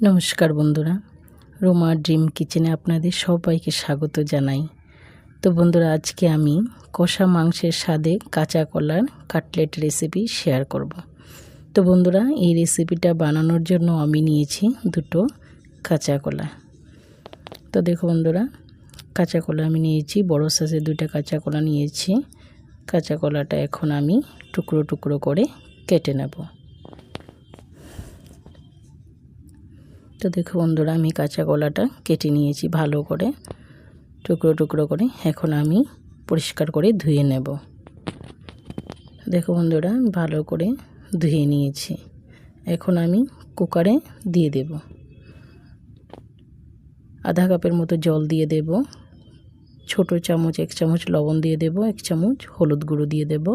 নমস্কার বন্ধুরা, রোমা ড্রিম কিচেনে আপনাদের সবাইকে স্বাগত জানাই। তো বন্ধুরা, আজকে আমি কষা মাংসের স্বাদে কাঁচা কলার কাটলেট রেসিপি শেয়ার করব। তো বন্ধুরা, এই রেসিপিটা বানানোর জন্য আমি নিয়েছি দুটো কাঁচা কলা। তো দেখো বন্ধুরা, কাঁচা কলা আমি নিয়েছি, বড় সাইজের দুইটা কাঁচা কলা নিয়েছি। কাঁচা কলাটা এখন আমি টুকরো টুকরো করে কেটে নেব। তো দেখো বন্ধুরা, আমি কাঁচা কলাটা কেটে নিয়েছি ভালো করে, টুকরো টুকরো করে। এখন আমি পরিষ্কার করে ধুয়ে নেব। দেখো বন্ধুরা, ভালো করে ধুয়ে নিয়েছি। এখন আমি কুকারে দিয়ে দেব। আধা কাপের মতো জল দিয়ে দেব। ছোট চামচ, এক চামচ লবণ দিয়ে দেব, এক চামচ হলুদ গুঁড়ো দিয়ে দেব।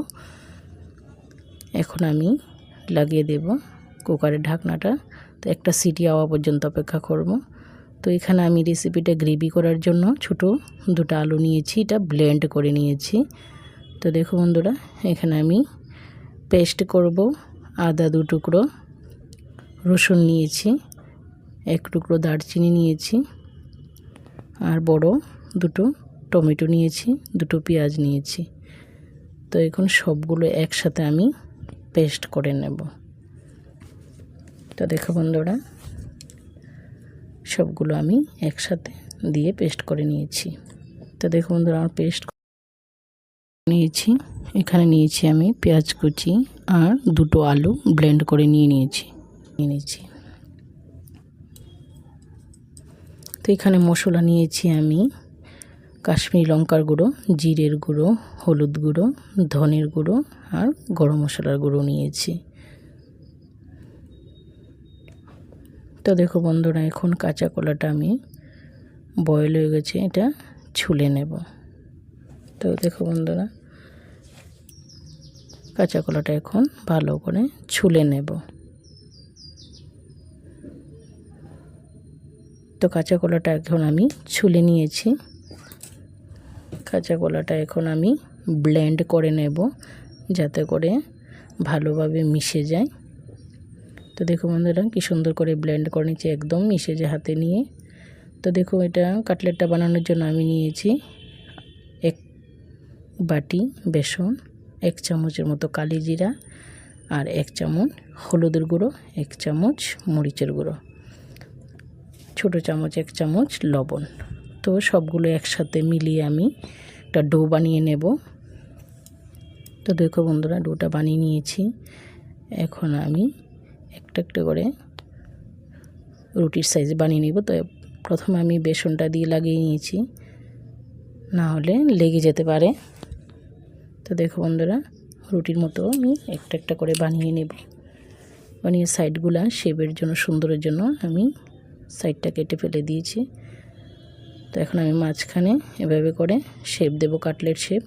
এখন আমি লাগিয়ে দেব কুকারের ঢাকনাটা একটা সিটি আওয়া পর্যন্ত অপেক্ষা করব। তো এখানে আমি রেসিপিটা গ্রেভি করার জন্য ছোট দুটো আলু নিয়েছি, এটা ব্লেন্ড করে নিয়েছি। তো দেখো বন্ধুরা, এখানে আমি পেস্ট করব, আদা দু টুকরো, রসুন নিয়েছি, এক টুকরো দারচিনি নিয়েছি, আর বড় দুটো টমেটো নিয়েছি, দুটো পেঁয়াজ নিয়েছি। তো এখন সবগুলো একসাথে আমি পেস্ট করে নেব। তো দেখো বন্ধুরা, সবগুলো আমি একসাথে দিয়ে পেস্ট করে নিয়েছি। তো দেখো বন্ধুরা, আমার পেস্ট নিয়েছি। এখানে নিয়েছি আমি পেঁয়াজ কুচি আর দুটো আলু ব্লেন্ড করে নিয়ে নিয়েছি। নিয়ে নিয়েছি। তো এখানে মশলা নিয়েছি আমি কাশ্মীরি লঙ্কার গুঁড়ো, জিরের গুঁড়ো, হলুদ গুঁড়ো, ধনের গুঁড়ো আর গরম মশলার গুঁড়ো নিয়েছি। তো দেখো বন্ধুরা, এখন কাঁচা কলাটা আমি বয়েল হয়ে গেছে, এটা ছুলে নেব। তো দেখো বন্ধুরা, কাঁচা কলাটা এখন ভালো করে ছুলে নেব। তো কাঁচা কলাটা এখন আমি ছুলে নিয়েছি। কাঁচা কলাটা এখন আমি ব্লেন্ড করে নেব, যাতে করে ভালোভাবে মিশে যায়। তো দেখো বন্ধুরা, কি সুন্দর করে ব্লেন্ড করে নিচ্ছি একদম মিশে যে হাতে নিয়ে। তো দেখো এটা কাটলেটটা বানানোর জন্য আমি নিয়েছি এক বাটি বেসন, এক চামচের মতো কালি জিরা আর এক চামচ হলুদের গুঁড়ো, এক চামচ মরিচের গুঁড়ো। ছোটো চামচ, এক চামচ লবণ। তো সবগুলো একসাথে মিলিয়ে আমি একটা ডো বানিয়ে নেব। তো দেখো বন্ধুরা, ডোটা বানিয়ে নিয়েছি। এখন আমি একটা একটা করে রুটির সাইজ বানিয়ে নিব। তো প্রথমে আমি বেসনটা দিয়ে লাগিয়ে নিয়েছি। না হলে লেগে যেতে পারে। তো দেখো বন্ধুরা, রুটির মতো আমি একটা একটা করে বানিয়ে নেব। বানিয়ে সাইডগুলা শেপের জন্য, সুন্দরের জন্য আমি সাইডটা কেটে ফেলে দিয়েছি। তো এখন আমি মাঝখানে এভাবে করে শেপ দেব, কাটলেট শেপ।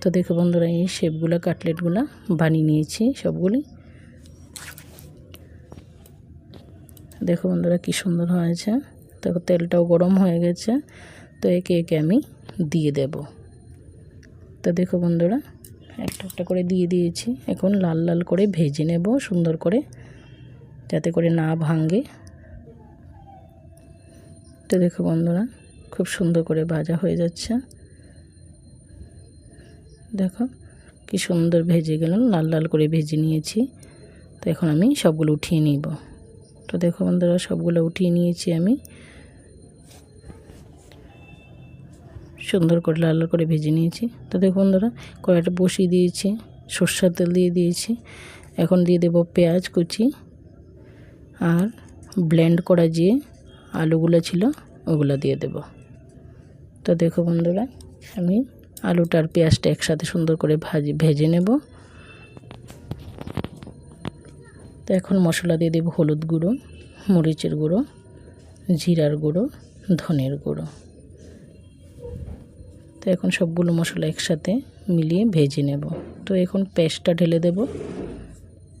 তো দেখো বন্ধুরা, এই শেপগুলো, কাটলেটগুলো বানিয়ে নিয়েছি সবগুলি। দেখো বন্ধুরা কী সুন্দর হয়েছে। দেখো তেলটাও গরম হয়ে গেছে। তো একে একে আমি দিয়ে দেব। তো দেখো বন্ধুরা, একটা একটা করে দিয়ে দিয়েছি। এখন লাল লাল করে ভেজে নেব, সুন্দর করে, যাতে করে না ভাঙে। তো দেখো বন্ধুরা, খুব সুন্দর করে ভাজা হয়ে যাচ্ছে। দেখো কি সুন্দর ভেজে গেল, লাল লাল করে ভেজে নিয়েছি। তো এখন আমি সবগুলো উঠিয়ে নিব। তো দেখো বন্ধুরা, সবগুলো উঠিয়ে নিয়েছি আমি। সুন্দর করে লাল করে ভেজে নিয়েছি। তো দেখো বন্ধুরা, কড়াইটা বসিয়ে দিয়েছি, সর্ষার তেল দিয়ে দিয়েছি। এখন দিয়ে দেব পেঁয়াজ কুচি আর ব্লেন্ড করা যে আলুগুলো ছিল, ওগুলো দিয়ে দেব। তো দেখো বন্ধুরা, আমি আলুটা আর পেঁয়াজটা একসাথে সুন্দর করে ভাজি, ভেজে নেব। তো এখন মশলা দিয়ে দেবো হলুদ গুঁড়ো, মরিচের গুঁড়ো, জিরার গুঁড়ো, ধনের গুঁড়ো। তো এখন সবগুলো মশলা একসাথে মিলিয়ে ভেজে নেব। তো এখন পেস্টটা ঢেলে দেব।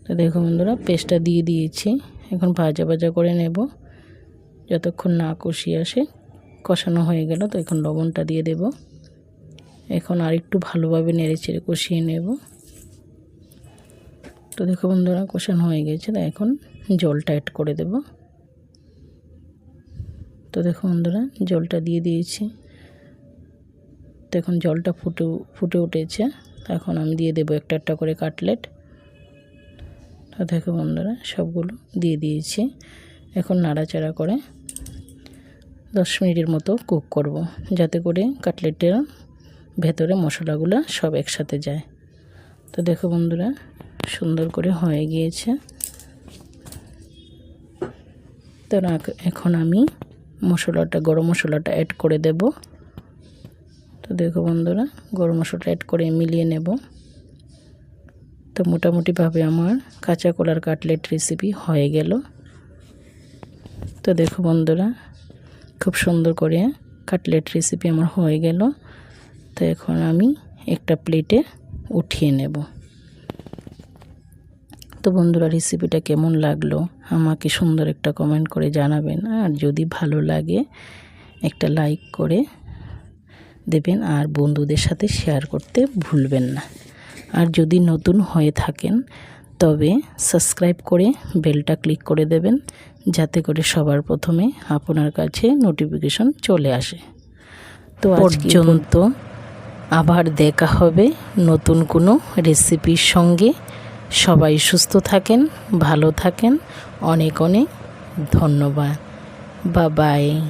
তো দেখো বন্ধুরা, পেস্টটা দিয়ে দিয়েছি। এখন ভাজা ভাজা করে নেব। যতক্ষণ না কষিয়ে আসে, কষানো হয়ে গেল, তো এখন লবণটা দিয়ে দেব। এখন আর একটু ভালোভাবে নেড়ে চেড়ে কষিয়ে নেব। তো দেখো বন্ধুরা, কষানো হয়ে গেছে। তো এখন জলটা অ্যাড করে দেব। তো দেখো বন্ধুরা, জলটা দিয়ে দিয়েছি। তো এখন জলটা ফুটে ফুটে উঠেছে। এখন আমি দিয়ে দেবো একটা একটা করে কাটলেট। তো দেখো বন্ধুরা, সবগুলো দিয়ে দিয়েছি। এখন নাড়াচাড়া করে দশ মিনিটের মতো কুক করব, যাতে করে কাটলেটের ভেতরে মশলাগুলো সব একসাথে যায়। তো দেখো বন্ধুরা সুন্দর করে হয়ে গিয়েছে। তো এখন আমি মশলাটা, গরম মশলাটা অ্যাড করে দেব। তো দেখো বন্ধুরা, গরম মশলাটা অ্যাড করে মিলিয়ে নেব। তো মোটামুটিভাবে আমার কাঁচা কলার কাটলেট রেসিপি হয়ে গেল। তো দেখো বন্ধুরা, খুব সুন্দর করে কাটলেট রেসিপি আমার হয়ে গেল। তো এখন আমি একটা প্লেটে উঠিয়ে নেব। তো বন্ধুরা রেসিপিটা কেমন লাগল আমাকে সুন্দর একটা কমেন্ট করে জানাবেন। আর যদি ভালো লাগে একটা লাইক করে দেবেন আর বন্ধুদের সাথে শেয়ার করতে ভুলবেন না। আর যদি নতুন হয়ে থাকেন তবে সাবস্ক্রাইব করে বেলটা ক্লিক করে দেবেন যাতে করে সবার প্রথমে আপনার কাছে নোটিফিকেশন চলে আসে। তো পর্যন্ত আবার দেখা হবে নতুন কোনো রেসিপির সঙ্গে। সবাই সুস্থ থাকেন ভালো থাকেন। অনেক অনেক ধন্যবাদ। বা বাই